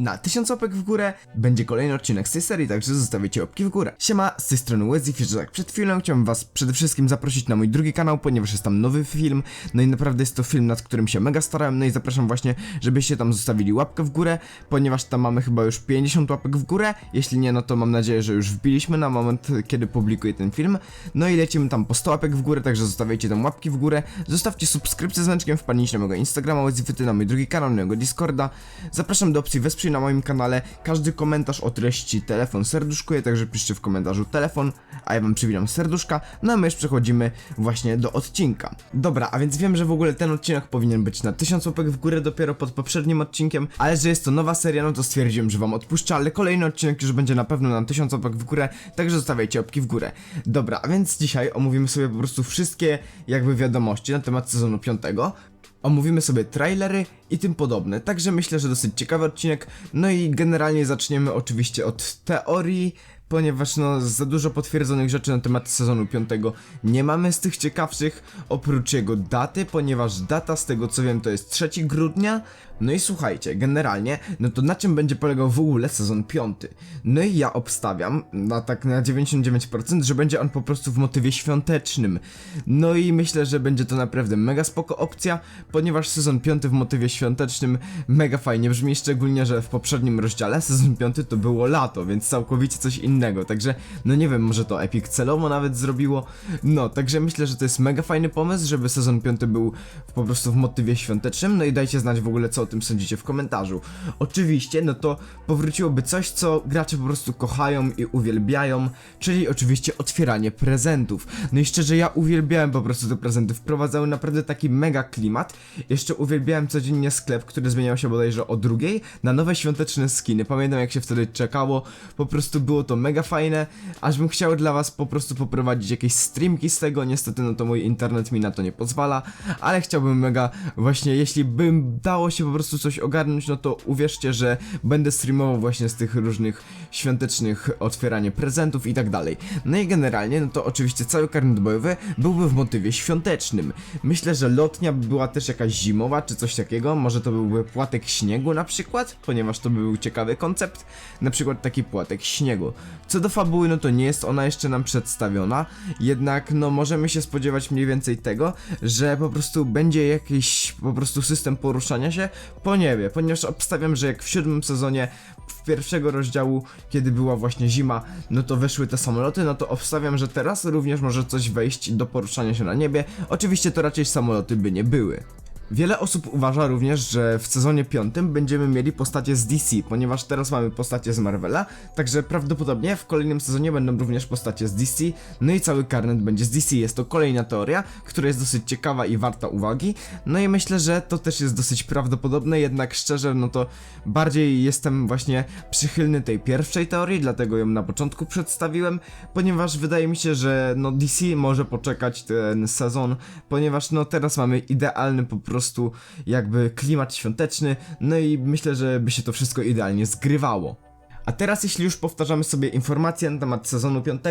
na 1000 łapek w górę. Będzie kolejny odcinek z tej serii, także zostawicie łapki w górę. Siema, z tej strony Wesley Fish, tak przed chwilą. Chciałbym was przede wszystkim zaprosić na mój drugi kanał, ponieważ jest tam nowy film, no i naprawdę jest to film, nad którym się mega starałem, no i zapraszam właśnie, żebyście tam zostawili łapkę w górę, ponieważ tam mamy chyba już 50 łapek w górę, jeśli nie, no to mam nadzieję, że już wbiliśmy na moment, kiedy publikuję ten film, no i lecimy tam po 100 łapek w górę, także zostawiajcie tam łapki w górę, zostawcie subskrypcję z dzwoneczkiem, wpadnijcie na mojego Instagrama, Wesley na mój drugi kanał, na mojego Discorda, zapraszam do opcji wesprzyj na moim kanale, każdy komentarz o treści telefon serduszkuję, także piszcie w komentarzu telefon, a ja wam przywitam serduszka, no a my już przechodzimy właśnie do odcinka. Dobra, a więc wiem, że w ogóle ten odcinek powinien być na 1000 łapek w górę dopiero pod poprzednim odcinkiem, ale że jest to nowa seria, no to stwierdziłem, że wam odpuszczę, ale kolejny odcinek już będzie na pewno na 1000 łapek w górę, także zostawiajcie łapki w górę. Dobra, a więc dzisiaj omówimy sobie po prostu wszystkie jakby wiadomości na temat sezonu 5. Omówimy sobie trailery i tym podobne, także myślę, że dosyć ciekawy odcinek. No i generalnie zaczniemy oczywiście od teorii, ponieważ no za dużo potwierdzonych rzeczy na temat sezonu 5 nie mamy z tych ciekawszych, oprócz jego daty, ponieważ data z tego co wiem to jest 3 grudnia. No i słuchajcie, generalnie, no to na czym będzie polegał w ogóle sezon 5? No i ja obstawiam, na tak na 99%, że będzie on po prostu w motywie świątecznym. No i myślę, że będzie to naprawdę mega spoko opcja, ponieważ sezon 5 w motywie świątecznym mega fajnie brzmi, szczególnie, że w poprzednim rozdziale sezon 5 to było lato, więc całkowicie coś innego, także no nie wiem, może to Epic celowo nawet zrobiło, no, także myślę, że to jest mega fajny pomysł, żeby sezon 5 był po prostu w motywie świątecznym, no i dajcie znać w ogóle co tym sądzicie w komentarzu. Oczywiście, no to powróciłoby coś, co gracze po prostu kochają i uwielbiają, czyli oczywiście otwieranie prezentów. No i szczerze, ja uwielbiałem po prostu te prezenty, wprowadzały naprawdę taki mega klimat. Jeszcze uwielbiałem codziennie sklep, który zmieniał się bodajże o drugiej na nowe świąteczne skiny. Pamiętam jak się wtedy czekało, po prostu było to mega fajne, aż bym chciał dla was po prostu poprowadzić jakieś streamki z tego, niestety no to mój internet mi na to nie pozwala, ale chciałbym mega właśnie, jeśli bym dało się po prostu coś ogarnąć, no to uwierzcie, że będę streamował właśnie z tych różnych świątecznych otwieranie prezentów i tak dalej. No i generalnie, no to oczywiście cały karnet bojowy byłby w motywie świątecznym. Myślę, że lotnia była też jakaś zimowa, czy coś takiego, może to byłby płatek śniegu na przykład, ponieważ to by był ciekawy koncept, na przykład taki płatek śniegu. Co do fabuły, no to nie jest ona jeszcze nam przedstawiona, jednak no możemy się spodziewać mniej więcej tego, że po prostu będzie jakiś po prostu system poruszania się po niebie, ponieważ obstawiam, że jak w siódmym sezonie w pierwszego rozdziału, kiedy była właśnie zima, no to weszły te samoloty, no to obstawiam, że teraz również może coś wejść do poruszania się na niebie. Oczywiście to raczej samoloty by nie były. Wiele osób uważa również, że w sezonie 5 będziemy mieli postacie z DC, ponieważ teraz mamy postacie z Marvela, także prawdopodobnie w kolejnym sezonie będą również postacie z DC, no i cały karnet będzie z DC. Jest to kolejna teoria, która jest dosyć ciekawa i warta uwagi, no i myślę, że to też jest dosyć prawdopodobne, jednak szczerze, no to bardziej jestem właśnie przychylny tej pierwszej teorii, dlatego ją na początku przedstawiłem, ponieważ wydaje mi się, że no DC może poczekać ten sezon, ponieważ no teraz mamy idealny po prostu prostu jakby klimat świąteczny, no i myślę, że by się to wszystko idealnie zgrywało. A teraz jeśli już powtarzamy sobie informacje na temat sezonu 5,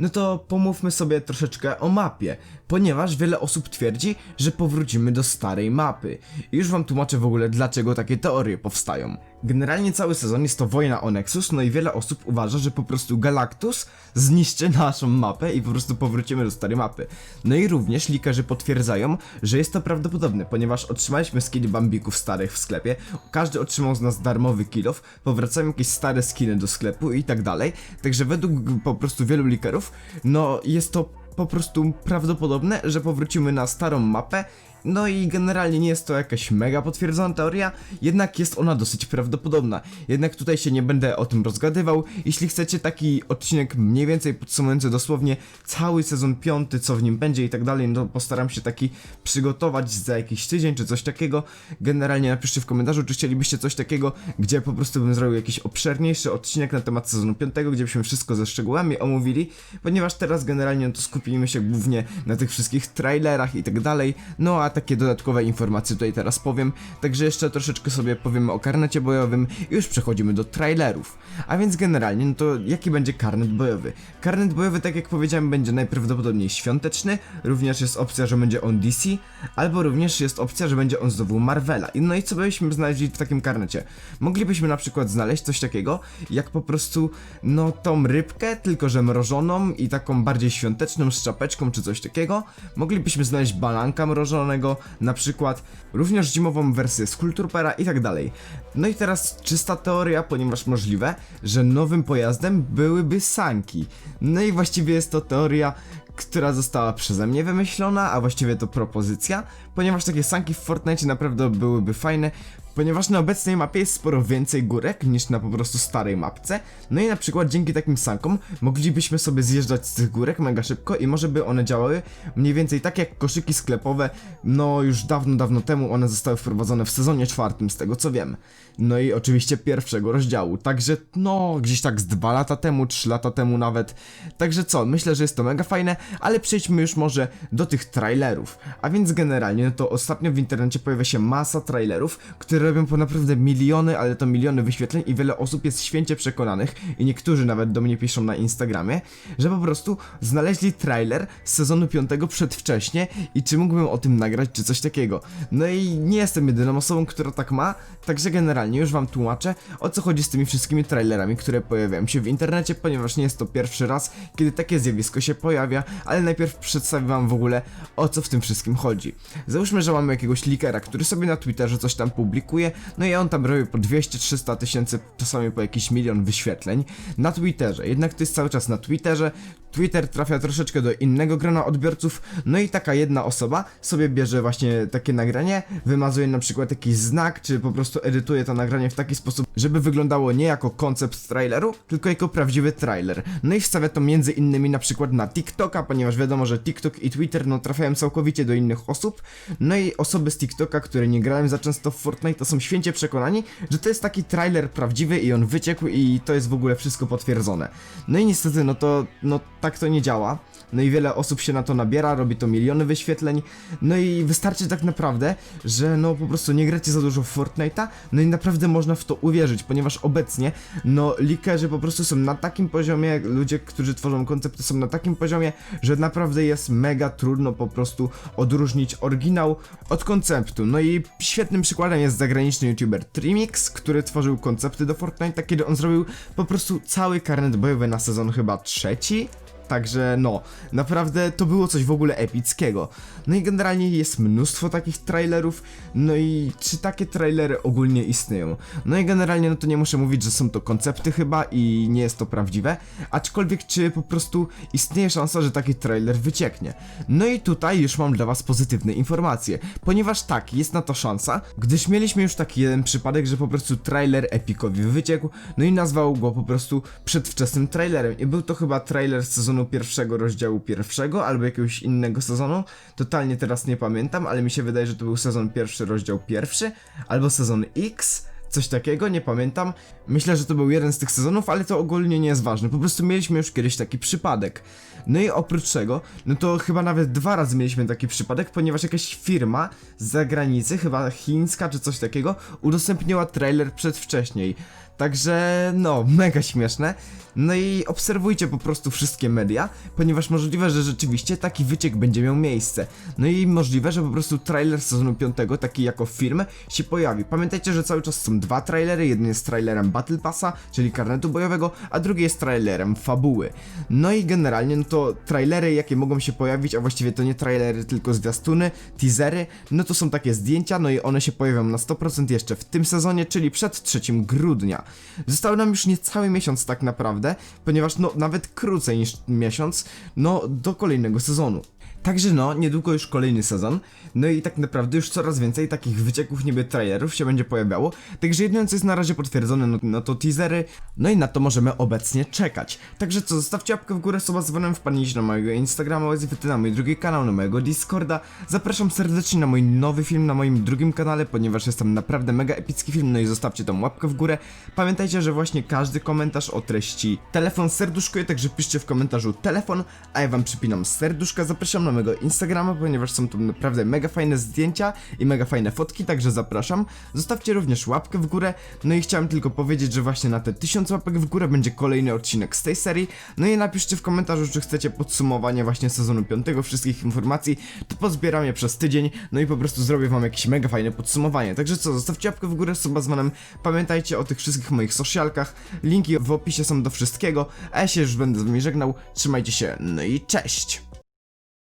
no to pomówmy sobie troszeczkę o mapie, ponieważ wiele osób twierdzi, że powrócimy do starej mapy. I już wam tłumaczę w ogóle dlaczego takie teorie powstają. Generalnie cały sezon jest to wojna o Nexus, no i wiele osób uważa, że po prostu Galactus zniszczy naszą mapę i po prostu powrócimy do starej mapy. No i również likerzy potwierdzają, że jest to prawdopodobne, ponieważ otrzymaliśmy skiny bambików starych w sklepie, każdy otrzymał z nas darmowy kilof, powracają jakieś stare skiny do sklepu i tak dalej, także według po prostu wielu likerów, no jest to po prostu prawdopodobne, że powrócimy na starą mapę no i generalnie nie jest to jakaś mega potwierdzona teoria, jednak jest ona dosyć prawdopodobna. Jednak tutaj się nie będę o tym rozgadywał. Jeśli chcecie taki odcinek mniej więcej podsumujący dosłownie cały sezon piąty, co w nim będzie i tak dalej, no postaram się taki przygotować za jakiś tydzień czy coś takiego. Generalnie napiszcie w komentarzu, czy chcielibyście coś takiego, gdzie po prostu bym zrobił jakiś obszerniejszy odcinek na temat sezonu piątego, gdzie byśmy wszystko ze szczegółami omówili, ponieważ teraz generalnie no to skupimy się głównie na tych wszystkich trailerach i tak dalej. No a takie dodatkowe informacje tutaj teraz powiem, także jeszcze troszeczkę sobie powiemy o karnecie bojowym i już przechodzimy do trailerów. A więc generalnie, no to jaki będzie karnet bojowy? Karnet bojowy, tak jak powiedziałem, będzie najprawdopodobniej świąteczny, również jest opcja, że będzie on DC, albo również jest opcja, że będzie on znowu Marvela. No i co byśmy znaleźli w takim karnecie? Moglibyśmy na przykład znaleźć coś takiego, jak po prostu, no tą rybkę, tylko że mrożoną i taką bardziej świąteczną z czapeczką czy coś takiego. Moglibyśmy znaleźć balanka mrożonego, na przykład, również zimową wersję Skulltroopera i tak dalej. No i teraz czysta teoria, ponieważ możliwe, że nowym pojazdem byłyby sanki. No i właściwie jest to teoria, która została przeze mnie wymyślona, a właściwie to propozycja, ponieważ takie sanki w Fortnite naprawdę byłyby fajne, ponieważ na obecnej mapie jest sporo więcej górek niż na po prostu starej mapce. No i na przykład dzięki takim sankom moglibyśmy sobie zjeżdżać z tych górek mega szybko i może by one działały mniej więcej tak jak koszyki sklepowe, no już dawno, dawno temu one zostały wprowadzone w sezonie czwartym z tego co wiem. No i oczywiście pierwszego rozdziału, także no gdzieś tak z dwa lata temu, trzy lata temu nawet. Także co, myślę, że jest to mega fajne, ale przejdźmy już może do tych trailerów. A więc generalnie, no to ostatnio w internecie pojawia się masa trailerów, które robią po naprawdę miliony, ale to miliony wyświetleń i wiele osób jest święcie przekonanych i niektórzy nawet do mnie piszą na Instagramie, że po prostu znaleźli trailer z sezonu 5 przedwcześnie i czy mógłbym o tym nagrać, czy coś takiego. No i nie jestem jedyną osobą, która tak ma, także generalnie już wam tłumaczę, o co chodzi z tymi wszystkimi trailerami, które pojawiają się w internecie, ponieważ nie jest to pierwszy raz, kiedy takie zjawisko się pojawia, ale najpierw przedstawię wam w ogóle, o co w tym wszystkim chodzi. Załóżmy, że mamy jakiegoś leakera, który sobie na Twitterze coś tam publikuje, no i on tam robi po 200-300 tysięcy, czasami po jakiś milion wyświetleń na Twitterze. Jednak to jest cały czas na Twitterze, Twitter trafia troszeczkę do innego grona odbiorców, no i taka jedna osoba sobie bierze właśnie takie nagranie, wymazuje na przykład jakiś znak, czy po prostu edytuje to nagranie w taki sposób, żeby wyglądało nie jako koncept traileru, tylko jako prawdziwy trailer. No i wstawia to między innymi na przykład na TikToka, ponieważ wiadomo, że TikTok i Twitter no trafiają całkowicie do innych osób, no i osoby z TikToka, które nie grają za często w Fortnite, to są święcie przekonani, że to jest taki trailer prawdziwy i on wyciekł i to jest w ogóle wszystko potwierdzone. No i niestety, no to, no tak to nie działa. No i wiele osób się na to nabiera, robi to miliony wyświetleń. No i wystarczy tak naprawdę, że no po prostu nie gracie za dużo w Fortnite'a, no i naprawdę można w to uwierzyć, ponieważ obecnie no likerzy po prostu są na takim poziomie, ludzie, którzy tworzą koncepty są na takim poziomie, że naprawdę jest mega trudno po prostu odróżnić oryginał od konceptu. No i świetnym przykładem jest zagraniczny youtuber Trimix, który tworzył koncepty do Fortnite'a, kiedy on zrobił po prostu cały karnet bojowy na sezon chyba trzeci, Także no, naprawdę to było coś w ogóle epickiego. No i generalnie jest mnóstwo takich trailerów, no i czy takie trailery ogólnie istnieją? No i generalnie no to nie muszę mówić, że są to koncepty chyba i nie jest to prawdziwe, aczkolwiek czy po prostu istnieje szansa, że taki trailer wycieknie? No i tutaj już mam dla was pozytywne informacje, ponieważ tak, jest na to szansa, gdyż mieliśmy już taki jeden przypadek, że po prostu trailer epikowi wyciekł, no i nazwał go po prostu przedwczesnym trailerem i był to chyba trailer z sezonu pierwszego rozdziału pierwszego albo jakiegoś innego sezonu. Totalnie teraz nie pamiętam, ale mi się wydaje, że to był sezon pierwszy, rozdział pierwszy albo sezon X. Coś takiego, nie pamiętam. Myślę, że to był jeden z tych sezonów, ale to ogólnie nie jest ważne. Po prostu mieliśmy już kiedyś taki przypadek. No i oprócz tego, no to chyba nawet dwa razy mieliśmy taki przypadek, ponieważ jakaś firma z zagranicy, chyba chińska czy coś takiego, udostępniła trailer przedwcześniej. Także no, mega śmieszne. No i obserwujcie po prostu wszystkie media, ponieważ możliwe, że rzeczywiście taki wyciek będzie miał miejsce. No i możliwe, że po prostu trailer sezonu 5, taki jako film, się pojawi. Pamiętajcie, że cały czas są dwa trailery, jeden jest trailerem Battle Passa, czyli karnetu bojowego, a drugi jest trailerem fabuły. No i generalnie, no to trailery, jakie mogą się pojawić, a właściwie to nie trailery, tylko zwiastuny, teasery, no to są takie zdjęcia, no i one się pojawią na 100% jeszcze w tym sezonie, czyli przed 3 grudnia. Został nam już niecały miesiąc tak naprawdę, ponieważ no nawet krócej niż miesiąc, no do kolejnego sezonu. Także no, niedługo już kolejny sezon, no i tak naprawdę już coraz więcej takich wycieków niby trailerów się będzie pojawiało, także jedyne co jest na razie potwierdzone, no, no to teasery, no i na to możemy obecnie czekać. Także co, zostawcie łapkę w górę, suba z dzwonem, wpadnijcie na mojego Instagrama, Wazifety, na mój drugi kanał, na mojego Discorda, zapraszam serdecznie na mój nowy film na moim drugim kanale, ponieważ jest tam naprawdę mega epicki film, no i zostawcie tą łapkę w górę. Pamiętajcie, że właśnie każdy komentarz o treści telefon serduszkuje, także piszcie w komentarzu telefon, a ja wam przypinam serduszka, zapraszam na na mojego Instagrama, ponieważ są tu naprawdę mega fajne zdjęcia i mega fajne fotki, także zapraszam. Zostawcie również łapkę w górę, no i chciałem tylko powiedzieć, że właśnie na te 1000 łapek w górę będzie kolejny odcinek z tej serii, no i napiszcie w komentarzu, czy chcecie podsumowanie właśnie sezonu 5, wszystkich informacji, to pozbieram je przez tydzień, no i po prostu zrobię wam jakieś mega fajne podsumowanie. Także co, zostawcie łapkę w górę, suba z dzwonem, pamiętajcie o tych wszystkich moich socialkach, linki w opisie są do wszystkiego, a ja się już będę z wami żegnał, trzymajcie się, no i cześć!